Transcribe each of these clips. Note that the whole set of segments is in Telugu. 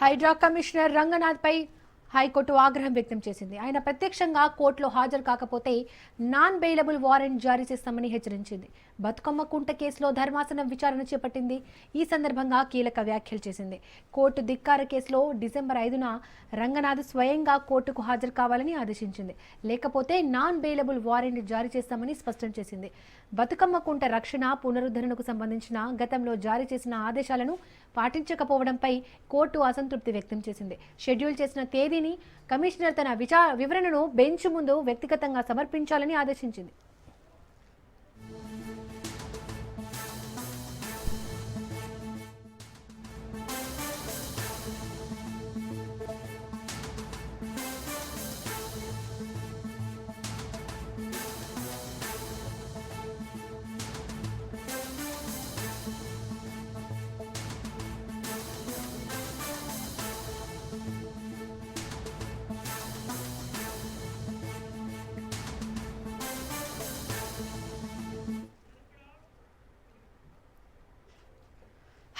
హైడ్రా కమిషనర్ రంగనాథ్పై హైకోర్టు ఆగ్రహం వ్యక్తం చేసింది. ఆయన ప్రత్యక్షంగా కోర్టులో హాజరు కాకపోతే నాన్ బెయిలబుల్ వారెంట్ జారీ చేస్తామని హెచ్చరించింది. బతుకమ్మ కుంట కేసులో ధర్మాసనం విచారణ చేపట్టింది. ఈ సందర్భంగా కీలక వ్యాఖ్యలు చేసింది. కోర్టు ధిక్కార కేసులో డిసెంబర్ ఐదున రంగనాథ్ స్వయంగా కోర్టుకు హాజరు కావాలని ఆదేశించింది. లేకపోతే నాన్ బెయిలబుల్ వారెంట్ జారీ చేస్తామని స్పష్టం చేసింది. బతుకమ్మ కుంట రక్షణ పునరుద్ధరణకు సంబంధించిన గతంలో జారీ చేసిన ఆదేశాలను పాటించకపోవడంపై కోర్టు అసంతృప్తి వ్యక్తం చేసింది. షెడ్యూల్ చేసిన తేదీని కమిషనర్ తన విచా వివరణను బెంచ్ ముందు వ్యక్తిగతంగా సమర్పించాలని ఆదేశించింది.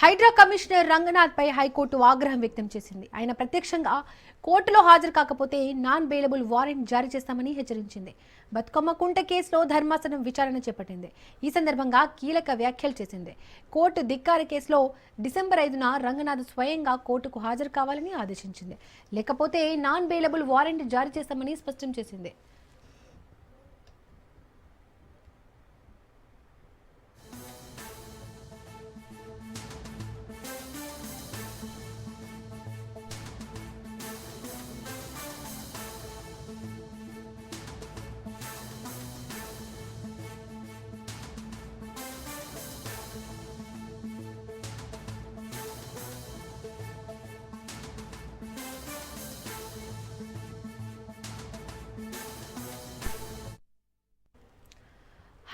హైడ్రా కమిషనర్ రంగనాథ్ పై హైకోర్టు ఆగ్రహం వ్యక్తం చేసింది. ఆయన ప్రత్యక్షంగా కోర్టులో హాజరు కాకపోతే నాన్ బెయిలబుల్ వారెంట్ జారీ చేస్తామని హెచ్చరించింది. బతుకమ్మ కుంట కేసులో ధర్మాసనం విచారణ చేపట్టింది. ఈ సందర్భంగా కీలక వ్యాఖ్యలు చేసింది. కోర్టు ధిక్కార కేసులో డిసెంబర్ ఐదున రంగనాథ్ స్వయంగా కోర్టుకు హాజరు కావాలని ఆదేశించింది. లేకపోతే నాన్ బెయిలబుల్ వారెంట్ జారీ చేస్తామని స్పష్టం చేసింది.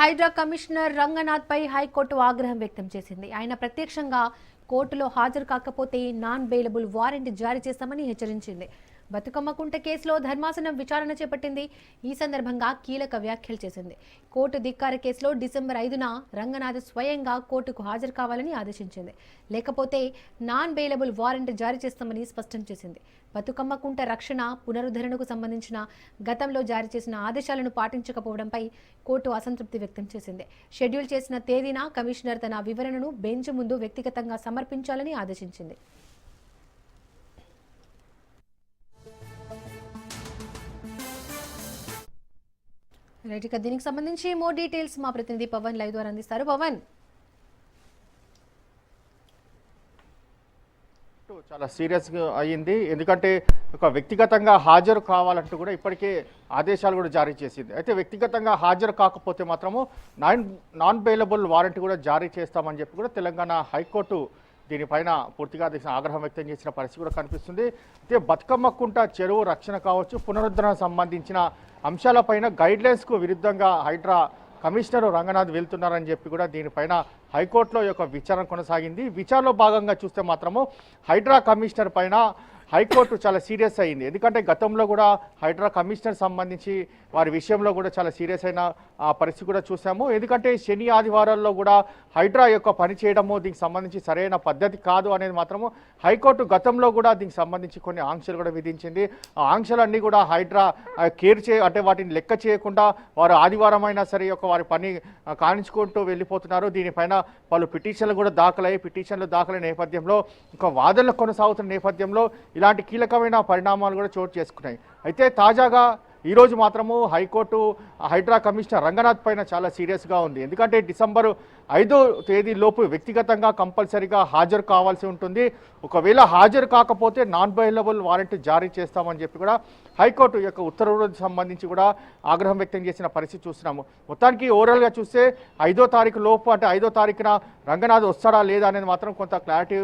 హైడ్రా కమిషనర్ రంగనాథ్పై హైకోర్టు ఆగ్రహం వ్యక్తం చేసింది. ఆయన ప్రత్యక్షంగా కోర్టులో హాజరు కాకపోతే నాన్ బెయిలబుల్ వారెంట్ జారీ చేస్తామని హెచ్చరించింది. బతుకమ్మ కుంట కేసులో ధర్మాసనం విచారణ చేపట్టింది. ఈ సందర్భంగా కీలక వ్యాఖ్యలు చేసింది. కోర్టు ధిక్కార కేసులో డిసెంబర్ ఐదున రంగనాథ్ స్వయంగా కోర్టుకు హాజరు కావాలని ఆదేశించింది. లేకపోతే నాన్ బెయిలబుల్ వారెంట్ జారీ చేస్తామని స్పష్టం చేసింది. బతుకమ్మ కుంట రక్షణ పునరుద్ధరణకు సంబంధించిన గతంలో జారీ చేసిన ఆదేశాలను పాటించకపోవడంపై కోర్టు అసంతృప్తి వ్యక్తం చేసింది. షెడ్యూల్ చేసిన తేదీన కమిషనర్ తన వివరణను బెంచ్ ముందు వ్యక్తిగతంగా సమర్పించాలని ఆదేశించింది. రైట్ ఇక దీనికి సంబంధించి మోర్ డీటెయిల్స్ మా ప్రతినిధి పవన్ లైవ్ ద్వారా అందిస్తారు. పవన్. చాలా సీరియస్గా అయ్యింది. ఎందుకంటే ఒక వ్యక్తిగతంగా హాజరు కావాలంటూ కూడా ఇప్పటికే ఆదేశాలు కూడా జారీ చేసింది. అయితే వ్యక్తిగతంగా హాజరు కాకపోతే మాత్రము నాన్ నాన్ బెయిలబుల్ వారెంట్ కూడా జారీ చేస్తామని చెప్పి కూడా తెలంగాణ హైకోర్టు దీనిపైన పూర్తిగా తీసిన ఆగ్రహం వ్యక్తం చేసిన పరిస్థితి కూడా కనిపిస్తుంది. అయితే బతుకమ్మకుంట చెరువు రక్షణ కావచ్చు పునరుద్ధరణ సంబంధించిన అంశాలపైన గైడ్లైన్స్కు విరుద్ధంగా హైడ్రా కమిషనర్ రంగనాథ్ వెళ్తున్నారని చెప్పి కూడా దీనిపైన హైకోర్టులో యొక్క విచారణ కొనసాగింది. విచారణలో భాగంగా చూస్తే మాత్రము హైడ్రా కమిషనర్ పైన హైకోర్టు చాలా సీరియస్ అయింది. ఎందుకంటే గతంలో కూడా హైడ్రా కమిషనర్ సంబంధించి వారి విషయంలో కూడా చాలా సీరియస్ అయిన పరిస్థితి కూడా చూసాము. ఎందుకంటే శని ఆదివారాల్లో కూడా హైడ్రా యొక్క పని చేయడము దీనికి సంబంధించి సరైన పద్ధతి కాదు అనేది మాత్రము హైకోర్టు గతంలో కూడా దీనికి సంబంధించి కొన్ని ఆంక్షలు కూడా విధించింది. ఆ ఆంక్షలన్నీ కూడా హైడ్రా కేర్ చే అంటే వాటిని లెక్క చేయకుండా వారు ఆదివారం అయినా సరే యొక్క వారి పని కానించుకుంటూ వెళ్ళిపోతున్నారు. దీనిపైన పలు పిటిషన్లు కూడా దాఖలయ్యాయి. పిటిషన్లు దాఖలైన నేపథ్యంలో ఇంకా వాదనలు కొనసాగుతున్న నేపథ్యంలో ఇలాంటి కీలకమైన పరిణామాలు కూడా చోటు చేసుకున్నాయి. అయితే తాజాగా ఈరోజు మాత్రము హైకోర్టు హైడ్రా కమిషనర్ రంగనాథ్ పైన చాలా సీరియస్గా ఉంది. ఎందుకంటే డిసెంబరు ఐదో తేదీలోపు వ్యక్తిగతంగా కంపల్సరీగా హాజరు కావాల్సి ఉంటుంది. ఒకవేళ హాజరు కాకపోతే నాన్ బైలబుల్ వారెంట్ జారీ చేస్తామని చెప్పి కూడా హైకోర్టు యొక్క ఉత్తర్వులకు సంబంధించి కూడా ఆగ్రహం వ్యక్తం చేసిన పరిస్థితి చూస్తున్నాము. మొత్తానికి ఓవరాల్గా చూస్తే ఐదో తారీఖు లోపు అంటే ఐదో తారీఖున రంగనాథ్ వస్తాడా లేదా అనేది మాత్రం కొంత క్లారిటీ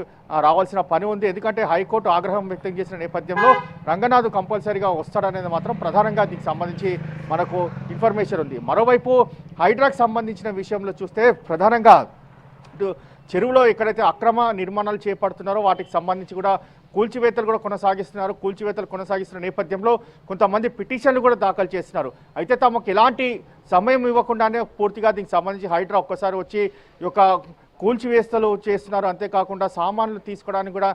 రావాల్సిన పని ఉంది. ఎందుకంటే హైకోర్టు ఆగ్రహం వ్యక్తం చేసిన నేపథ్యంలో రంగనాథ్ కంపల్సరీగా వస్తాడనేది మాత్రం ప్రధానంగా దీనికి సంబంధించి మనకు ఇన్ఫర్మేషన్ ఉంది. మరోవైపు హైడ్రాక్ సంబంధించిన విషయంలో చూస్తే ప్రధానంగా చెరువులో ఎక్కడైతే అక్రమ నిర్మాణాలు చేపడుతున్నారో వాటికి సంబంధించి కూడా కూల్చివేతలు కూడా కొనసాగిస్తున్నారు. కూల్చివేతలు కొనసాగిస్తున్న నేపథ్యంలో కొంతమంది పిటిషన్లు కూడా దాఖలు చేస్తున్నారు. అయితే తమకు ఎలాంటి సమయం ఇవ్వకుండానే పూర్తిగా దీనికి సంబంధించి హైడ్రా ఒక్కసారి వచ్చి ఈ యొక్క కూల్చివేస్తలు చేస్తున్నారు. అంతేకాకుండా సామాన్లు తీసుకోవడానికి కూడా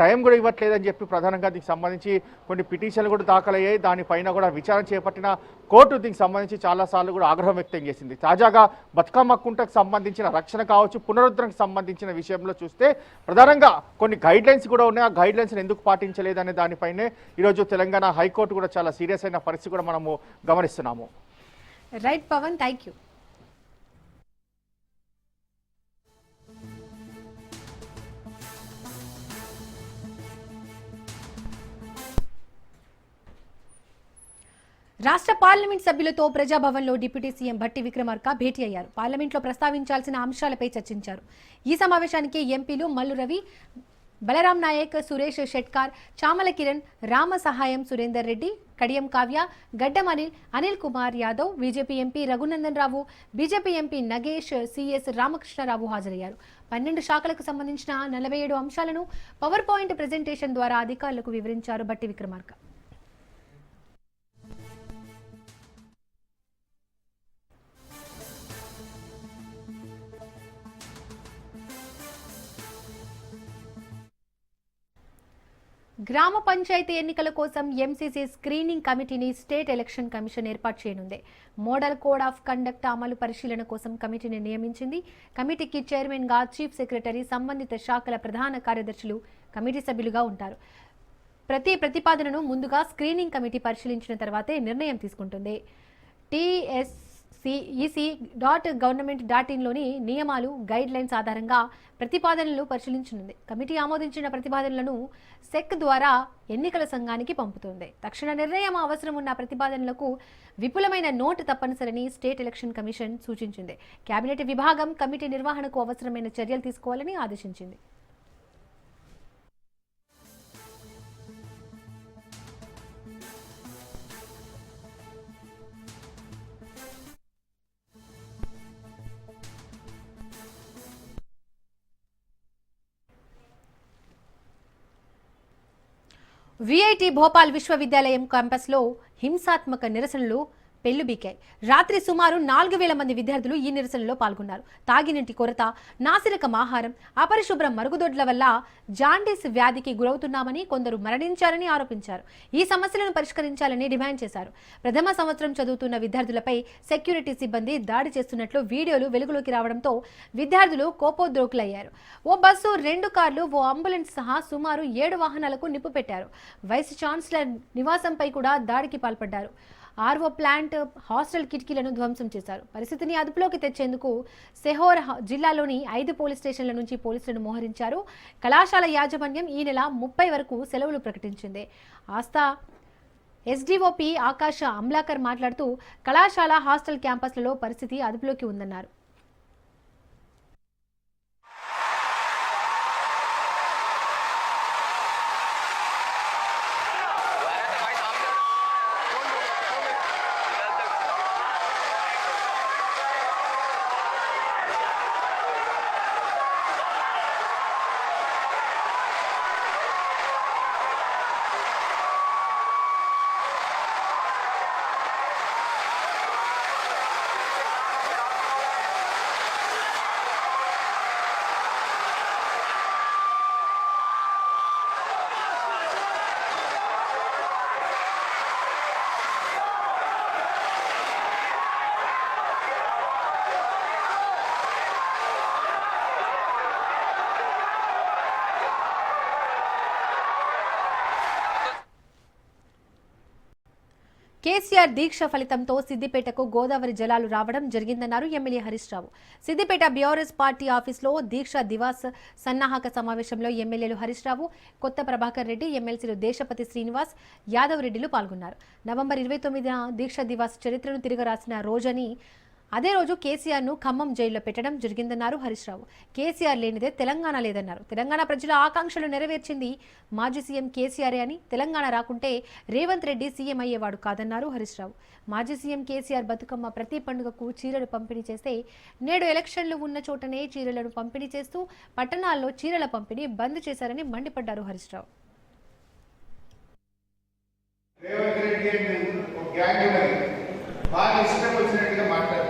టైం కూడా ఇవ్వట్లేదని చెప్పి ప్రధానంగా దీనికి సంబంధించి కొన్ని పిటిషన్లు కూడా దాఖలయ్యాయి. దానిపైన కూడా విచారణ చేపట్టిన కోర్టు దీనికి సంబంధించి చాలాసార్లు కూడా ఆగ్రహం వ్యక్తం చేసింది. తాజాగా బతుకమ్మ కుంటకు సంబంధించిన రక్షణ కావచ్చు పునరుద్ధరణకు సంబంధించిన విషయంలో చూస్తే ప్రధానంగా కొన్ని గైడ్ లైన్స్ కూడా ఉన్నాయి. ఆ గైడ్ లైన్స్ ఎందుకు పాటించలేదనే దానిపైనే ఈరోజు తెలంగాణ హైకోర్టు కూడా చాలా సీరియస్ అయిన పరిస్థితి కూడా మనము గమనిస్తున్నాము. రైట్ పవన్ థ్యాంక్ యూ రాష్ట్ర పార్లమెంట్ సభ్యులతో ప్రజాభవన్లో డిప్యూటీ సీఎం భట్టి విక్రమార్క భేటీ అయ్యారు. పార్లమెంట్లో ప్రస్తావించాల్సిన అంశాలపై చర్చించారు. ఈ సమావేశానికి ఎంపీలు మల్లు రవి బలరాం నాయక్ సురేష్ షెట్కార్ చామల కిరణ్ రామ సహాయం Surender Reddy Kadiyam Kavya Gaddam Anil Anil Kumar Yadav BJP MP Raghunandan Rao BJP MP Nagesh CS Ramakrishna Rao హాజరయ్యారు. పన్నెండు శాఖలకు సంబంధించిన నలభై ఏడు అంశాలను పవర్ పాయింట్ ప్రజెంటేషన్ ద్వారా అధికారులకు వివరించారు బట్టి విక్రమార్క. గ్రామ పంచాయతీ ఎన్నికల కోసం ఎంసీసీ స్క్రీనింగ్ కమిటీని స్టేట్ ఎలక్షన్ కమిషన్ ఏర్పాటు చేయనుంది. మోడల్ కోడ్ ఆఫ్ కండక్ట్ అమలు పరిశీలన కోసం కమిటీని నియమించింది. కమిటీకి చైర్మన్గా చీఫ్ సెక్రటరీ సంబంధిత శాఖల ప్రధాన కార్యదర్శులు కమిటీ సభ్యులుగా ఉంటారు. ప్రతి ప్రతిపాదనను ముందుగా స్క్రీనింగ్ కమిటీ పరిశీలించిన తర్వాతే నిర్ణయం తీసుకుంటుంది. ఈసీ డాట్ గవర్నమెంట్ డాట్ ఇన్లోని నియమాలు గైడ్ లైన్స్ ఆధారంగా ప్రతిపాదనలు పరిశీలించనుంది. కమిటీ ఆమోదించిన ప్రతిపాదనలను సెక్ ద్వారా ఎన్నికల సంఘానికి పంపుతుంది. తక్షణ నిర్ణయం అవసరం ఉన్న ప్రతిపాదనలకు విపులమైన నోటు తప్పనిసరిని స్టేట్ ఎలక్షన్ కమిషన్ సూచించింది. కేబినెట్ విభాగం కమిటీ నిర్వహణకు అవసరమైన చర్యలు తీసుకోవాలని ఆదేశించింది. విఐటి భోపాల్ విశ్వవిద్యాలయం క్యాంపస్లో హింసాత్మక నిరసనలు పెళ్ళుబీకాయి రాత్రి సుమారు నాలుగు వేల మంది విద్యార్థులు ఈ నిరసనలో పాల్గొన్నారు. తాగినీటి కొరత నాసిరకం ఆహారం అపరిశుభ్ర మరుగుదొడ్ల వల్ల జాండీస్ వ్యాధికి గురవుతున్నామని కొందరు మరణించారని ఆరోపించారు. ఈ సమస్యలను పరిష్కరించాలని డిమాండ్ చేశారు. ప్రథమ సంవత్సరం చదువుతున్న విద్యార్థులపై సెక్యూరిటీ సిబ్బంది దాడి చేస్తున్నట్లు వీడియోలు వెలుగులోకి రావడంతో విద్యార్థులు కోపోద్రోకులయ్యారు. ఓ బస్సు రెండు కార్లు ఓ అంబులెన్స్ సహా సుమారు ఏడు వాహనాలకు నిప్పు పెట్టారు. వైస్ ఛాన్సలర్ నివాసంపై కూడా దాడికి పాల్పడ్డారు. ఆర్వో ప్లాంట్ హాస్టల్ కిటికీలను ధ్వంసం చేశారు. పరిస్థితిని అదుపులోకి తెచ్చేందుకు సెహోర్ హ- జిల్లాలోని ఐదు పోలీస్ స్టేషన్ల నుంచి పోలీసులను మోహరించారు. కళాశాల యాజమాన్యం ఈ నెల ముప్పై వరకు సెలవులు ప్రకటించింది. ఆస్థా ఎస్డీఓపీ ఆకాశ అమ్లాకర్ మాట్లాడుతూ కళాశాల హాస్టల్ క్యాంపస్లలో పరిస్థితి అదుపులోకి ఉందన్నారు. కేసీఆర్ దీక్ష ఫలితంతో సిద్దిపేటకు గోదావరి జలాలు రావడం జరిగిందన్నారు MLA Harish Rao. Siddipet BRS party ఆఫీస్లో దీక్ష దివాస్ సన్నాహక సమావేశంలో ఎమ్మెల్యేలు హరీష్ రావు కొత్త ప్రభాకర్ రెడ్డి ఎమ్మెల్సీలు దేశపతి శ్రీనివాస్ యాదవ్ రెడ్డిలు పాల్గొన్నారు. నవంబర్ ఇరవై తొమ్మిదిన దీక్ష దివాస్ చరిత్రను తిరగరాసిన రోజని అదే రోజు కేసీఆర్ను ఖమ్మం జైల్లో పెట్టడం జరిగిందన్నారు హరీష్ రావు. కేసీఆర్ లేనిదే తెలంగాణ లేదన్నారు. తెలంగాణ ప్రజల ఆకాంక్షలు నెరవేర్చింది మాజీ సీఎం కేసీఆర్ అని తెలంగాణ రాకుంటే రేవంత్ రెడ్డి సీఎం అయ్యేవాడు కాదన్నారు హరీష్ రావు. మాజీ సీఎం కేసీఆర్ బతుకమ్మ ప్రతి పండుగకు చీరలు పంపిణీ చేస్తే నేడు ఎలక్షన్లు ఉన్న చోటనే చీరలను పంపిణీ చేస్తూ పట్టణాల్లో చీరల పంపిణీ బంద్ చేశారని మండిపడ్డారు హరీష్ రావు. రేవంత్ రెడ్డి గ్యాంగ్ బాగా ఇష్టం వచ్చినట్టుగా మాట్లాడతా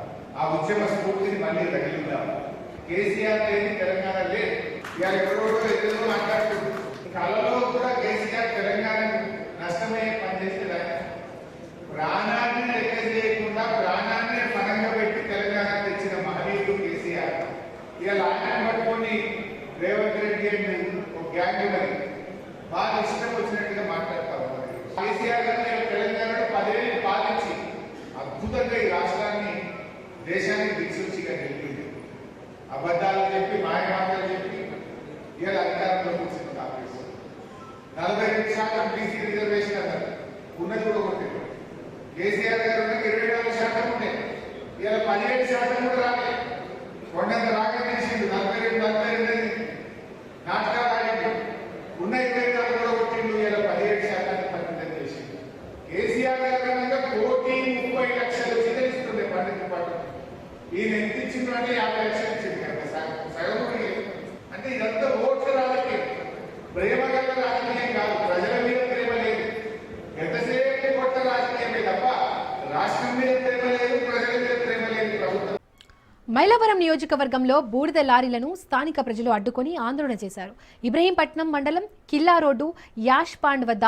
ఆ ఉద్యమ స్ఫూర్తిని మళ్ళీ తగిలిద్దాం. కేసీఆర్ లేని తెలంగాణ లేదు. ఇవాళ ఎవరో ఎదురు మాట్లాడుతుంది. కళలో కూడా కేసీఆర్ తెలంగాణ నష్టమయ్యే పని ప్రాణాన్ని లెక్క చేయకుండా ప్రాణాన్ని పనంగా పెట్టి తెలంగాణ తెచ్చిన మహనీయుడు కేసీఆర్. ఇవాళ ఆయన పట్టుకొని రేవంత్ రెడ్డి అని ఒక గ్యాంగ్ మరి బాగా ఇష్టం వచ్చినట్టుగా మాట్లాడతారు కేసీఆర్ గారు తెలంగాణలో పదేళ్ళు పాలించి అద్భుతంగా ఈ రాష్ట్రాన్ని దేశానికి దిక్సూచిగా నిలిపింది అబద్ధాలు చెప్పి మాయమాటలు చెప్పి ఇవాళ అధికారంలో వచ్చింది కాంగ్రెస్. నలభై రెండు శాతం బీసీ రిజర్వేషన్ అన్నారు. ఉన్నది కూడా కొట్టింది కేసీఆర్ గారు ఉన్నది ఇరవై నాలుగు శాతం ఉండే. ఇలా పదిహేడు శాతం కూడా రాలే. కొండంత రాగా తెలిసింది నలభై రెండు నలభై రెండు అని నాటకాలు ఆడిండు. ఉన్న ఇరవై నాలుగు కూడా కొట్టిండు. ఇలా పదిహేడు శాతాన్ని పరిమితం చేసింది కేసీఆర్ గారు కనుక కోటి ముప్పై లక్షలు చెల్లిస్తుండే పండుగ పాటు. ఈయన ఎంత ఇచ్చిండు అంటే యాభై లక్షలు ఇచ్చింది కదా సగం అంటే ఇదంతా ఓట్ల రాజకీయం ప్రేమ గల రాజకీయం కాదు ప్రజల మీద ప్రేమ లేదు ఎంతసేపు కొట్ట రాజకీయమే తప్ప రాష్ట్రం మీద ప్రేమ లేదు ప్రజల మీద ప్రేమ లేదు ప్రభుత్వం మైలవరం నియోజకవర్గంలో బూడిద లారీలను స్థానిక ప్రజలు అడ్డుకొని ఆందోళన చేశారు. ఇబ్రహీంపట్నం మండలం కిల్లా రోడ్డు యాష్ పాండ్ వద్ద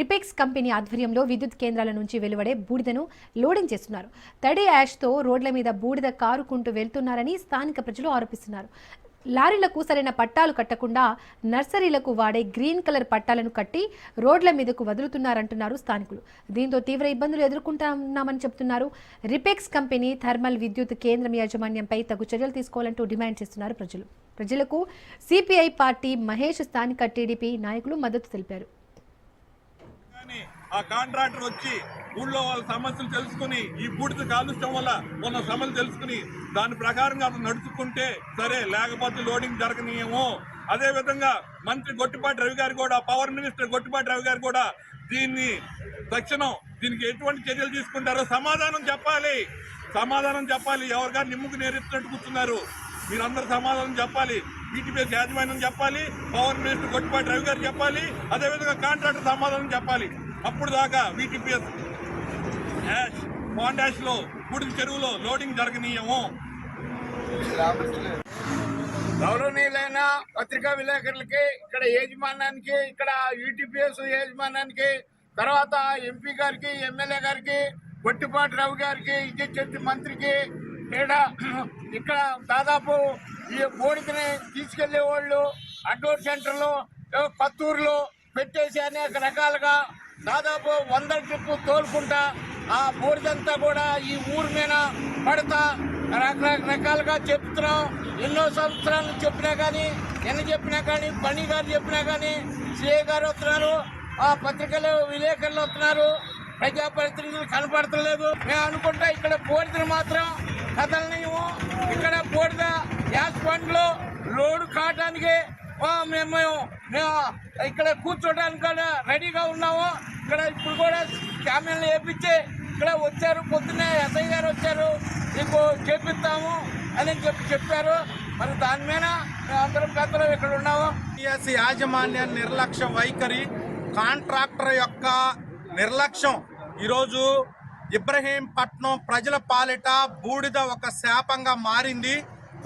రిపెక్స్ కంపెనీ ఆధ్వర్యంలో విద్యుత్ కేంద్రాల నుంచి వెలువడే బూడిదను లోడింగ్ చేస్తున్నారు. తడి యాష్తో రోడ్ల మీద బూడిద కారుకుంటూ వెళ్తున్నారని స్థానిక ప్రజలు ఆరోపిస్తున్నారు. లారీలకు సరైన పట్టాలు కట్టకుండా నర్సరీలకు వాడే గ్రీన్ కలర్ పట్టాలను కట్టి రోడ్ల మీదకు వదులుతున్నారంటున్నారు స్థానికులు. దీంతో తీవ్ర ఇబ్బందులు ఎదుర్కొంటున్నామని చెబుతున్నారు రిపెక్స్ కంపెనీ థర్మల్ విద్యుత్ కేంద్రం యాజమాన్యంపై తగు చర్యలు తీసుకోవాలంటూ డిమాండ్ చేస్తున్నారు ప్రజలు. ప్రజలకు సిపిఐ పార్టీ మహేష్ స్థానిక టీడీపీ నాయకులు మద్దతు తెలిపారు. ఆ కాంట్రాక్టర్ వచ్చి ఊళ్ళో వాళ్ళ సమస్యలు తెలుసుకుని ఈ బూడిద కాలుష్యం వల్ల ఉన్న సమస్యలు తెలుసుకుని దాని ప్రకారంగా అతను నడుచుకుంటే సరే లేకపోతే లోడింగ్ జరగనీయము. అదేవిధంగా మంత్రి గొట్టిపాటి రవి గారు కూడా పవర్ మినిస్టర్ గొట్టిపాటి రవి గారు కూడా దీన్ని తక్షణం దీనికి ఎటువంటి చర్యలు తీసుకుంటారో సమాధానం చెప్పాలి. సమాధానం చెప్పాలి. ఎవరిగారు నిమ్ముకు నేరెత్తినట్టు కూర్చున్నారు? మీరందరూ సమాధానం చెప్పాలి. బీటీపీఎస్ యాజమాన్యం చెప్పాలి. పవర్ మినిస్టర్ గొట్టిపాటి రవి గారు చెప్పాలి. అదేవిధంగా కాంట్రాక్టర్ సమాధానం చెప్పాలి. అప్పుడు దాకా వీటీపీఎస్ యాష్ పాండాష్లో గుడి చెరువులో లోడింగ్ జరగనీయము. గౌరవనీయులైన పత్రికా విలేకరులకి ఇక్కడ యాజమాన్యానికి ఇక్కడ యూటీపీఎస్ యాజమాన్యానికి తర్వాత ఎంపీ గారికి ఎమ్మెల్యే గారికి గొట్టిపాటి రావు గారికి ఇజ్జత్ మంత్రికి ఇక్కడ ఇక్కడ దాదాపు ఈ బోడికని తీసుకెళ్ళే వాళ్ళు అడ్డోర్ సెంటర్లో పత్తూరులో పెట్టేసి అనేక రకాలుగా దాదాపు వంద ట్రిప్పు తోలుకుంటా ఆ బూడిదంతా కూడా ఈ ఊరి మీద పడతా. రకరకాలుగా చెప్తున్నాం. ఎన్నో సంవత్సరాలు చెప్పినా కానీ ఎన్ని చెప్పినా కానీ పని గారు చెప్పినా కానీ సిఏ గారు వస్తున్నారు. ఆ పత్రికలు విలేకరులు వస్తున్నారు. ప్రజాప్రతినిధులు కనపడతలేదు. మేము అనుకుంటా ఇక్కడ బోడిదని మాత్రం కదలనియము ఇక్కడ బోడిద గ్యాస్ బండ్లో లోడు కావడానికి మేము మేము ఇక్కడ కూర్చోడానికి కూడా రెడీగా ఉన్నాము. ఇక్కడ ఇప్పుడు కూడా క్యామెరాలు వేపించి ఇక్కడ వచ్చారు. పొద్దున్నే ఎస్ఐ గారు వచ్చారు. మీకు చేపిస్తాము అని చెప్పి చెప్పారు. మరి దాని మీద మేము అందరం పెద్దలు ఇక్కడ ఉన్నాము. టిఎస్ యాజమాన్య నిర్లక్ష్య వైఖరి కాంట్రాక్టర్ యొక్క నిర్లక్ష్యం. ఈరోజు ఇబ్రహీంపట్నం ప్రజల పాలిట బూడిద ఒక శాపంగా మారింది.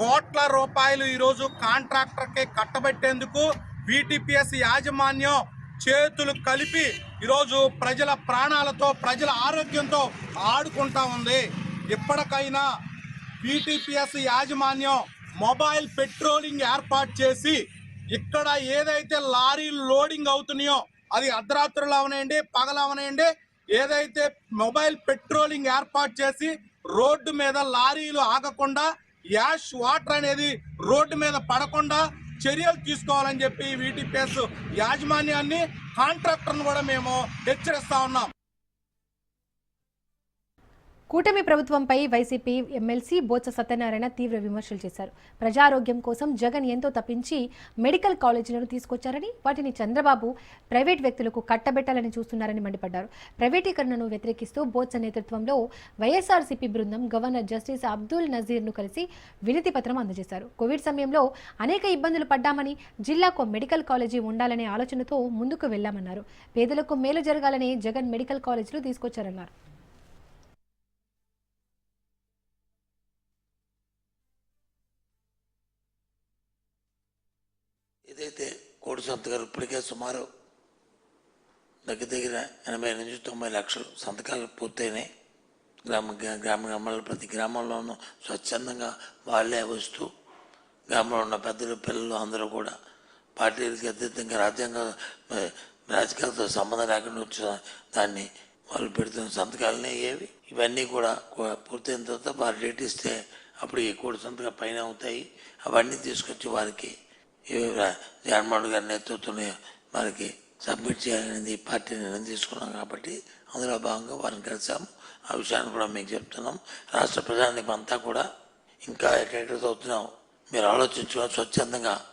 కోట్ల రూపాయలు ఈరోజు కాంట్రాక్టర్కి కట్టబెట్టేందుకు బీటీపీఎస్ యాజమాన్యం చేతులు కలిపి ఈరోజు ప్రజల ప్రాణాలతో ప్రజల ఆరోగ్యంతో ఆడుకుంటా ఉంది. ఎప్పటికైనా బీటీపీఎస్ యాజమాన్యం మొబైల్ పెట్రోలింగ్ ఏర్పాటు చేసి ఇక్కడ ఏదైతే లారీలు లోడింగ్ అవుతున్నాయో అది అర్ధరాత్రులు అవనండి పగలు ఏదైతే మొబైల్ పెట్రోలింగ్ ఏర్పాటు చేసి రోడ్డు మీద లారీలు ఆగకుండా యాష్ వాటర్ అనేది రోడ్డు మీద పడకుండా చర్యలు తీసుకోవాలని చెప్పి వీటిపిఎస్ యాజమాన్యాన్ని కాంట్రాక్టర్ను కూడా మేము హెచ్చరిస్తా ఉన్నాం. కూటమి ప్రభుత్వంపై వైసీపీ ఎమ్మెల్సీ బోత్స సత్యనారాయణ తీవ్ర విమర్శలు చేశారు. ప్రజారోగ్యం కోసం జగన్ ఎంతో తప్పించి మెడికల్ కాలేజీలను తీసుకొచ్చారని వాటిని చంద్రబాబు ప్రైవేట్ వ్యక్తులకు కట్టబెట్టాలని చూస్తున్నారని మండిపడ్డారు. ప్రైవేటీకరణను వ్యతిరేకిస్తూ బోత్స నేతృత్వంలో వైఎస్ఆర్సీపీ బృందం గవర్నర్ జస్టిస్ అబ్దుల్ నజీర్ను కలిసి వినతి పత్రం అందజేశారు. కోవిడ్ సమయంలో అనేక ఇబ్బందులు పడ్డామని జిల్లాకు మెడికల్ కాలేజీ ఉండాలనే ఆలోచనతో ముందుకు వెళ్ళామన్నారు పేదలకు మేలు జరగాలని జగన్ మెడికల్ కాలేజీలు తీసుకొచ్చారన్నారు. కోడి సంతకాలు ఇప్పటికే సుమారు దగ్గర దగ్గర ఎనభై నుంచి తొంభై లక్షలు సంతకాలు పూర్తయినాయి. గ్రామ గ్రామ గ్రామాల్లో ప్రతి గ్రామంలోనూ స్వచ్ఛందంగా వాళ్ళే వస్తూ గ్రామంలో ఉన్న పెద్దలు పిల్లలు అందరూ కూడా పార్టీలకి అతీతంగా రాజ్యాంగ రాజకీయాలతో సంబంధం లేకుండా వచ్చిన దాన్ని వాళ్ళు పెడుతున్న సంతకాలనే ఏవి. ఇవన్నీ కూడా పూర్తయిన తర్వాత వారు డేట్ ఇస్తే అప్పుడు ఈ కోడి సంతకాలు పైన అవుతాయి. అవన్నీ తీసుకొచ్చి వారికి జగన్మోహన్ గారి నేతృత్వంలో వారికి సబ్మిట్ చేయాలనేది పార్టీ నిర్ణయం తీసుకున్నాం కాబట్టి అందులో భాగంగా వారిని కలిసాము ఆ విషయాన్ని కూడా మీకు చెప్తున్నాం. రాష్ట్ర ప్రజానికి అంతా కూడా ఇంకా ఎక్కడెక్కడ చదువుతున్నాం మీరు ఆలోచించుకొని స్వచ్ఛందంగా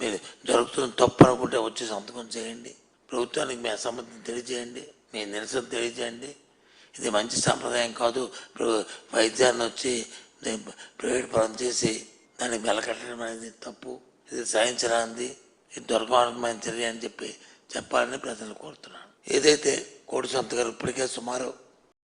మీరు జరుగుతున్న తప్పు అనుకుంటే వచ్చి సంతకం చేయండి. ప్రభుత్వానికి మీ అసమ్మతిని తెలియజేయండి. మీ నిరసన తెలియజేయండి. ఇది మంచి సాంప్రదాయం కాదు. ప్ర- వైద్యాన్ని వచ్చి ప్రైవేట్ పరం చేసి దానికి వెలకట్టడం అనేది తప్పు. ఇది సహించరాంది ఇది దుర్మార్గమైన చర్య అని చెప్పి చెప్పాలని ప్రజలు కోరుతున్నాను. ఏదైతే కోడి గారు ఇప్పటికే సుమారు